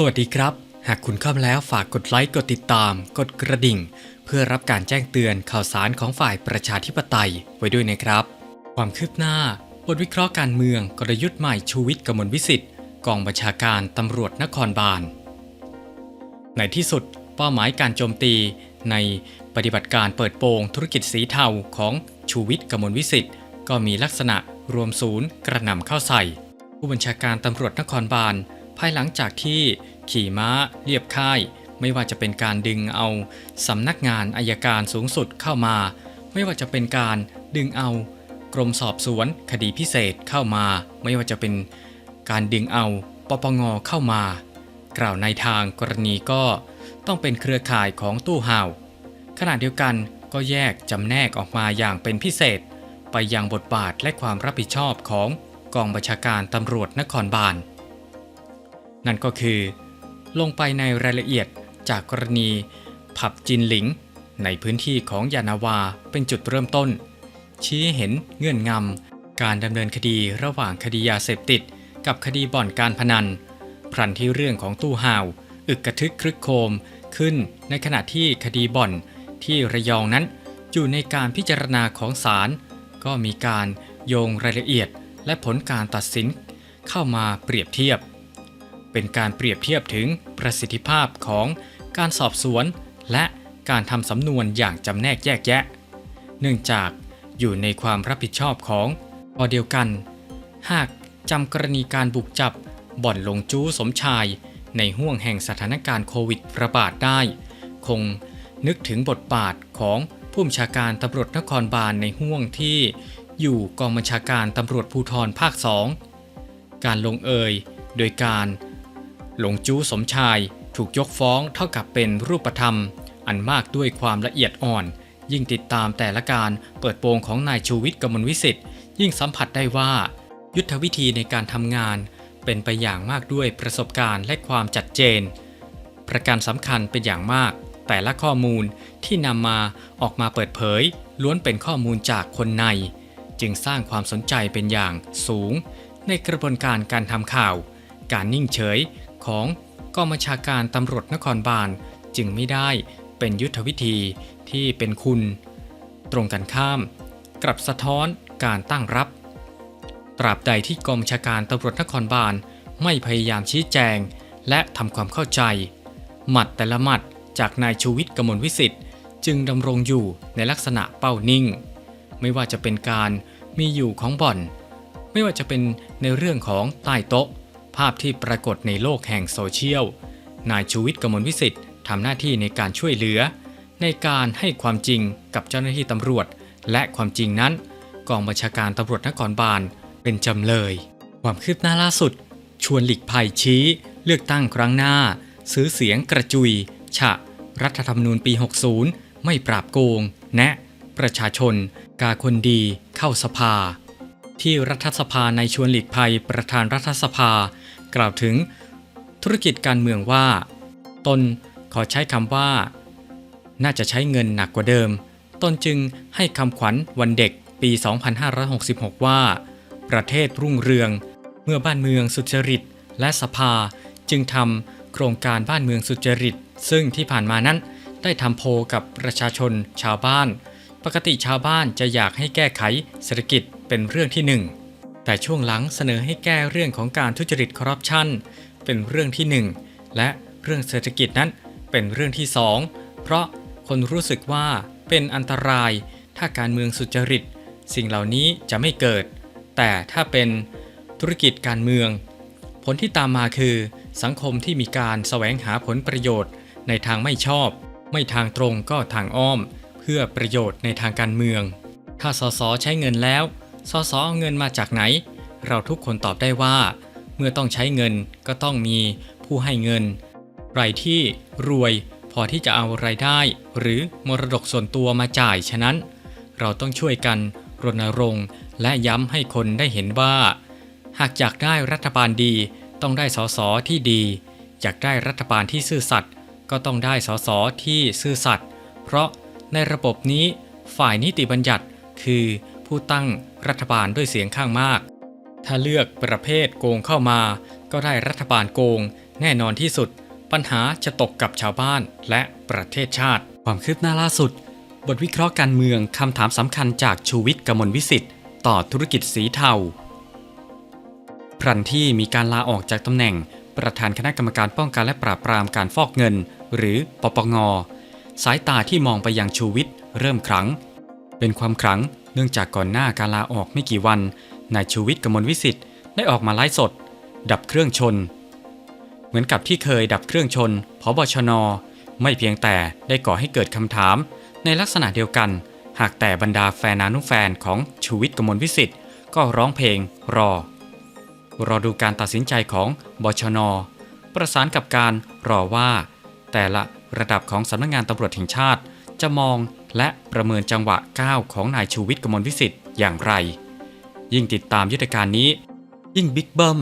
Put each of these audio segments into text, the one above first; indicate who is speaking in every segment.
Speaker 1: สวัสดีครับ หากคุณเข้ามาแล้วฝากกดไลค์ กดติดตาม กดกระดิ่ง เพื่อรับการแจ้งเตือนข่าวสารของฝ่ายประชาธิปไตยไว้ด้วยนะครับ ความคืบหน้า บทวิเคราะห์การเมืองกลยุทธ์ใหม่ชูวิทย์กมลวิสิทธิ์กองบัญชาการตำรวจนครบาล ในที่สุดเป้าหมายการโจมตีในปฏิบัติการเปิดโปงธุรกิจสีเทาของชูวิทย์กมลวิสิทธิ์ก็มีลักษณะรวมศูนย์กระหน่ำเข้าใส่ ผู้บัญชาการตำรวจนครบาล ภายหลังจากที่ขี่ม้าเรียบค่าย ไม่ว่าจะเป็นการดึงเอาสำนักงานอายการสูงสุดเข้ามา ไม่ว่าจะเป็นการดึงเอากรมสอบสวนคดีพิเศษเข้ามา ไม่ว่าจะเป็นการดึงเอาปปงเข้ามา กล่าวในทางกรณีก็ต้องเป็นเครือข่ายของตู้ห่าวขณะเดียวกันก็แยกจำแนกออกมาอย่างเป็นพิเศษ ไปยังบทบาทและความรับผิดชอบของกองบัญชาการตำรวจนครบาล นั่นก็คือลงไปในรายละเอียดจากกรณีผับจินหลิง ในพื้นที่ของยานาวาเป็นจุดเริ่มต้น ชี้เห็นเงื่อนงำการดำเนินคดีระหว่างคดียาเสพติด กับคดีบ่อนการพนัน พรันที่เรื่องของตู้ห่าว อึกกระทึกครึกโครมขึ้นในขณะที่คดีบ่อนที่ระยองนั้น อยู่ในการพิจารณาของศาลก็มีการโยงรายละเอียดและผลการตัดสินเข้ามาเปรียบเทียบ เป็นการเปรียบเทียบถึงประสิทธิภาพของการสอบสวน และการทำสำนวนอย่างจำแนกแยกแยะ เนื่องจากอยู่ในความรับผิดชอบของพอเดียวกัน หากจำกรณีการบุกจับบ่อนลงจู้สมชาย ในห่วงแห่งสถานการณ์โควิดระบาดได้ คงนึกถึงบทบาทของผู้บัญชาการตำรวจนครบาลในห่วงที่อยู่กองบัญชาการตำรวจภูธรภาคสองการลงเอยโดยการ หลงจู้สมชายถูกยกฟ้องเท่ากับเป็นรูปธรรม อันมากด้วยความละเอียดอ่อน ยิ่งติดตามแต่ละการเปิดโปงของนายชูวิทย์กมลวิสิทธิ์ยิ่งสัมผัสได้ว่า ยุทธวิธีในการทำงาน เป็นไปอย่างมากด้วยประสบการณ์และความจัดเจน ประการสำคัญเป็นอย่างมาก แต่ละข้อมูลที่นำมาออกมาเปิดเผย ล้วนเป็นข้อมูลจากคนใน จึงสร้างความสนใจเป็นอย่างสูง ในกระบวนการการทำข่าว การนิ่งเฉย ของกองบัญชาการตำรวจนครบาลจึงไม่ได้เป็นยุทธวิธีที่เป็นคุณ ตรงกันข้าม กลับสะท้อนการตั้งรับ ตราบใดที่กองบัญชาการตำรวจนครบาลไม่พยายามชี้แจง และทำความเข้าใจ หมัดแต่ละหมัดจากนายชูวิทย์กมลวิสิทธิ์จึงดำรงอยู่ในลักษณะเป้านิ่ง ไม่ว่าจะเป็นการมีอยู่ของบ่อน ไม่ว่าจะเป็นในเรื่องของใต้โต๊ะ ภาพที่ปรากฏในโลกแห่งโซเชียล นายชูวิทย์กมลวิสิทธิ์ทำหน้าที่ในการช่วยเหลือ ในการให้ความจริงกับเจ้าหน้าที่ตำรวจ และความจริงนั้น กองบัญชาการตำรวจนครบาลเป็นจำเลย ความคืบหน้าล่าสุด ชวนหลีกภัยชี้ เลือกตั้งครั้งหน้า ซื้อเสียงกระจุย ฉะ รัฐธรรมนูญปี 60 ไม่ปราบโกง แนะ ประชาชน กาคนดี เข้าสภา ที่รัฐสภาในชวนหลีกภัยประธานรัฐสภา กล่าวถึงธุรกิจการเมืองว่า ตนขอใช้คำว่า น่าจะใช้เงินหนักกว่าเดิม ตนจึงให้คำขวัญวันเด็กปี 2566 ว่า ประเทศรุ่งเรือง เมื่อบ้านเมืองสุจริต และสภาจึงทำโครงการบ้านเมืองสุจริต ซึ่งที่ผ่านมานั้นได้ทำโพกับประชาชนชาวบ้าน ปกติชาวบ้านจะอยากให้แก้ไขเศรษฐกิจเป็นเรื่องที่หนึ่ง แต่ช่วงหลังเสนอให้แก้เรื่องของการทุจริตคอร์รัปชันเป็นเรื่องที่หนึ่งและเรื่องเศรษฐกิจนั้นเป็นเรื่องที่สองเพราะคนรู้สึกว่าเป็นอันตรายถ้าการเมืองสุจริต สิ่งเหล่านี้จะไม่เกิด แต่ถ้าเป็นธุรกิจการเมือง ผลที่ตามมาคือ สังคมที่มีการแสวงหาผลประโยชน์ในทางไม่ชอบ ไม่ทางตรงก็ทางอ้อม เพื่อประโยชน์ในทางการเมือง ถ้าสสใช้เงินแล้ว สสเอาเงินมาจากไหน เราทุกคนตอบได้ว่า เมื่อต้องใช้เงินก็ต้องมีผู้ให้เงินใครที่รวยพอที่จะเอาไรายได้ หรือมรดกส่วนตัวมาจ่ายฉะนั้น เราต้องช่วยกันรณรงค์ และย้ำให้คนได้เห็นว่า หากอยากได้รัฐบาลดีต้องได้สสที่ดี อยากได้รัฐบาลที่ซื่อสัตย์ก็ต้องได้สสที่ซื่อสัตย์เพราะในระบบนี้ฝ่ายนิติบัญญัติคือ ผู้ตั้งรัฐบาลด้วยเสียงข้างมาก ถ้าเลือกประเภทโกงเข้ามา ก็ได้รัฐบาลโกง แน่นอนที่สุด ปัญหาจะตกกับชาวบ้านและประเทศชาติ ความคืบหน้าล่าสุด บทวิเคราะห์การเมืองคำถามสำคัญจากชูวิทย์กมลวิสิทธิ์ต่อธุรกิจสีเทาพรันที่มีการลาออกจากตำแหน่ง ประธานคณะกรรมการป้องกันและปราบปรามการฟอกเงิน หรือปปง สายตาที่มองไปยังชูวิทย์เริ่มครั้งเป็นความครั้ง เนื่องจากก่อนหน้าการลาออกไม่กี่วัน นายชูวิทย์กมลวิสิทธิ์ได้ออกมาไลฟ์สด ดับเครื่องชน เหมือนกับที่เคยดับเครื่องชนพบชน ไม่เพียงแต่ได้ก่อให้เกิดคำถาม ในลักษณะเดียวกัน หากแต่บรรดาแฟนนานุแฟนของชูวิทย์กมลวิสิทธิ์ก็ร้องเพลงรอ รอดูการตัดสินใจของบชน ประสานกับการรอว่า แต่ละระดับของสำนักงงานตำรวจแห่งชาติจะมอง และประเมินจังหวะก้าวของนายชูวิทย์กมลวิสิทธิ์อย่างไร ยิ่งติดตามยุทธการนี้ ยิ่งบิ๊กเบิ้ม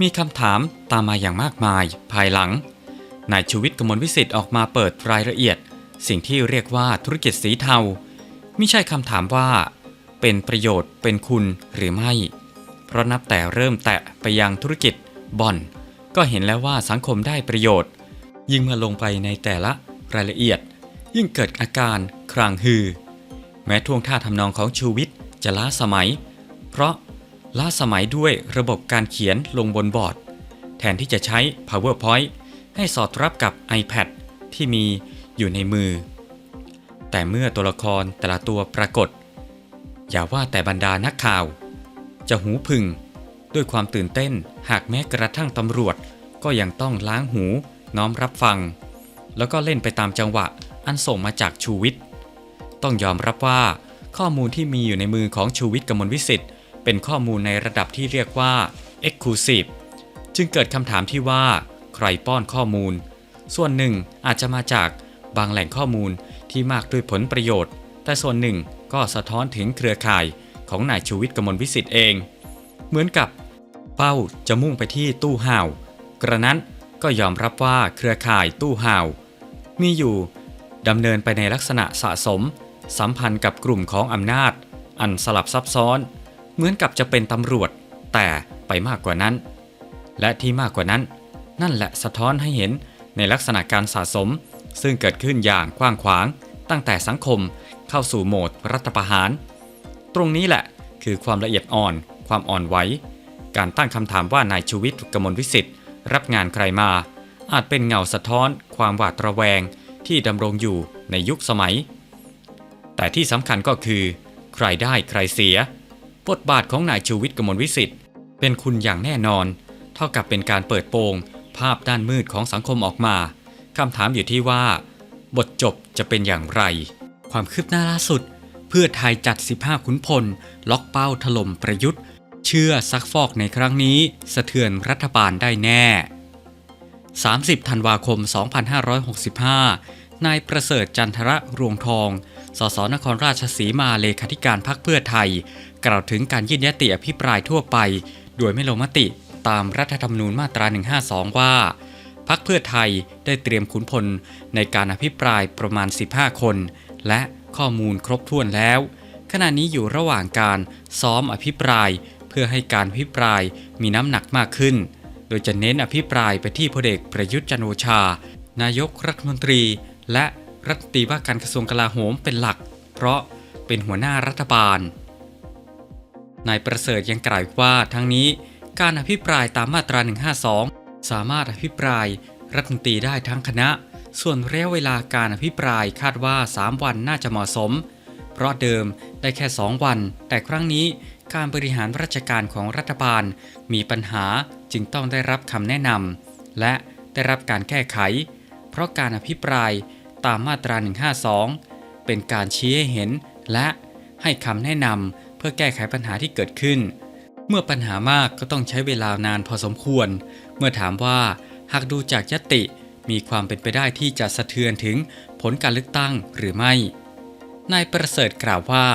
Speaker 1: มีคำถามตามมาอย่างมากมาย ภายหลังนายชูวิทย์กมลวิสิทธิ์ออกมาเปิดรายละเอียด สิ่งที่เรียกว่าธุรกิจสีเทาไม่ใช่คำถามว่า เป็นประโยชน์เป็นคุณหรือไม่ เพราะนับแต่เริ่มแตะไปยังธุรกิจบ่อน ก็เห็นแล้วว่าสังคมได้ประโยชน์ ยิ่งเมื่อลงไปในแต่ละรายละเอียด ยิ่งเกิดอาการ ครางฮือ แม้ท่วงท่าทำนองของชูวิทย์จะล้าสมัย เพราะล้าสมัยด้วยระบบการเขียนลงบนบอร์ด แทนที่จะใช้ PowerPoint ให้สอดรับกับ iPad ที่มีอยู่ในมือ แต่เมื่อตัวละครแต่ละตัวปรากฏ อย่าว่าแต่บรรดานักข่าว จะหูพึ่ง ด้วยความตื่นเต้นหากแม้กระทั่งตำรวจ ก็ยังต้องล้างหูน้อมรับฟัง แล้วก็เล่นไปตามจังหวะอันส่งมาจากชูวิทย์ ต้องยอมรับว่า ข้อมูลที่มีอยู่ในมือของชูวิทย์กมลวิสิทธิ์เป็นข้อมูลในระดับที่เรียกว่า Exclusive จึงเกิดคำถามที่ว่าใครป้อนข้อมูล ส่วนหนึ่งอาจจะมาจากบางแหล่งข้อมูลที่มากด้วยผลประโยชน์ แต่ส่วนหนึ่งก็สะท้อนถึงเครือข่ายของนายชูวิทย์กมลวิสิทธิ์เอง เหมือนกับ เป้าจะมุ่งไปที่ตู้ห่าวกระนั้นก็ยอมรับว่าเครือข่ายตู้ห่าวมีอยู่ดำเนินไปในลักษณะสะสม สัมพันธ์กับกลุ่มของอำนาจ อันสลับซับซ้อน เหมือนกับจะเป็นตำรวจ แต่ไปมากกว่านั้น และที่มากกว่านั้น นั่นแหละสะท้อนให้เห็นในลักษณะการสะสม ซึ่งเกิดขึ้นอย่างกว้างขวาง ตั้งแต่สังคมเข้าสู่โหมดรัฐประหาร ตรงนี้แหละคือความละเอียดอ่อน ความอ่อนไหวการตั้งคำถามว่านายชูวิทย์กมลวิสิทธิ์รับงานใครมา อาจเป็นเงาสะท้อน ความหวาดระแวงที่ดำรงอยู่ในยุคสมัย แต่ที่สำคัญก็คือ ใครได้ใครเสีย บทบาทของนายชูวิทย์กมลวิสิทธิ์เป็นคุณอย่างแน่นอน เท่ากับเป็นการเปิดโปงภาพด้านมืดของสังคมออกมาคำถามอยู่ที่ว่า บทจบจะเป็นอย่างไร ความคืบหน้าล่าสุด เพื่อไทยจัด 15 ขุนพล ล็อกเป้าถล่มประยุทธ์ เชื่อซักฟอกในครั้งนี้ สะเทือนรัฐบาลได้แน่ 30 ธันวาคม 2565 นายประเสริฐจันทระรวงทอง สสนครราชสีมาเลขาธิการพรรคเพื่อไทย กล่าวถึงการยื่นยติอภิปรายทั่วไป โดยไม่ลงมติตามรัฐธรรมนูญมาตรา 152 ว่าพรรคเพื่อไทยได้เตรียมขุนพลในการอภิปรายประมาณ 15 คน และข้อมูลครบถ้วนแล้ว ขณะนี้อยู่ระหว่างการซ้อมอภิปราย เพื่อให้การอภิปรายมีน้ำหนักมากขึ้น โดยจะเน้นอภิปรายไปที่พลเอกประยุทธ์จันโอชา นายกรัฐมนตรี และ รัฐมนตรีว่าการกระทรวงกลาโหมเป็นหลัก เพราะเป็นหัวหน้ารัฐบาล นายประเสริฐยังกล่าวอีกว่าทั้งนี้การอภิปรายตามมาตรา 152 สามารถอภิปรายรัฐมนตรีได้ทั้งคณะ ส่วนระยะเวลาการอภิปรายคาดว่า 3 วันน่าจะเหมาะสม เพราะเดิมได้แค่ 2 วัน แต่ครั้งนี้การบริหารราชการของรัฐบาลมีปัญหาจึงต้องได้รับคำแนะนำและได้รับการแก้ไข เพราะการอภิปราย ตามมาตรา 152 เป็นการชี้ให้เห็นและให้คำแนะนำเพื่อแก้ไขปัญหาที่เกิดขึ้น เมื่อปัญหามากก็ต้องใช้เวลานานพอสมควร เมื่อถามว่าหากดูจากยติมีความเป็นไปได้ที่จะสะเทือนถึงผลการเลือกตั้งหรือไม่ นายประเสริฐกล่าวว่า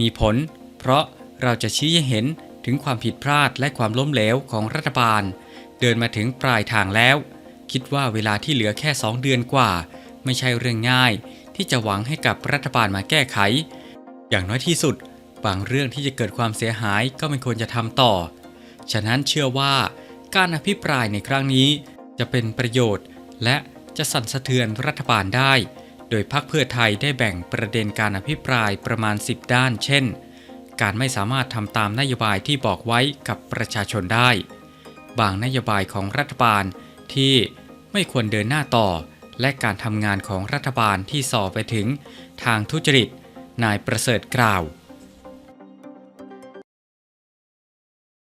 Speaker 1: มีผล เพราะเราจะชี้ให้เห็นถึงความผิดพลาดและความล้มเหลวของรัฐบาล เดินมาถึงปลายทางแล้ว คิดว่าเวลาที่เหลือแค่ 2 เดือนกว่า ไม่ใช่เรื่องง่าย ที่จะหวังให้กับรัฐบาลมาแก้ไข อย่างน้อยที่สุด บางเรื่องที่จะเกิดความเสียหายก็ไม่ควรจะทำต่อ ฉะนั้นเชื่อว่าการอภิปรายในครั้งนี้ จะเป็นประโยชน์ และจะสั่นสะเทือนรัฐบาลได้ โดยพักเพื่อไทยได้แบ่งประเด็นการอภิปรายประมาณ 10 ด้าน เช่น การไม่สามารถทำตามนโยบายที่บอกไว้กับประชาชนได้ บางนโยบายของรัฐบาลที่ไม่ควรเดินหน้าต่อ และการทำงานของรัฐบาลที่ส่อไปถึงทางทุจริต นายประเสริฐกล่าว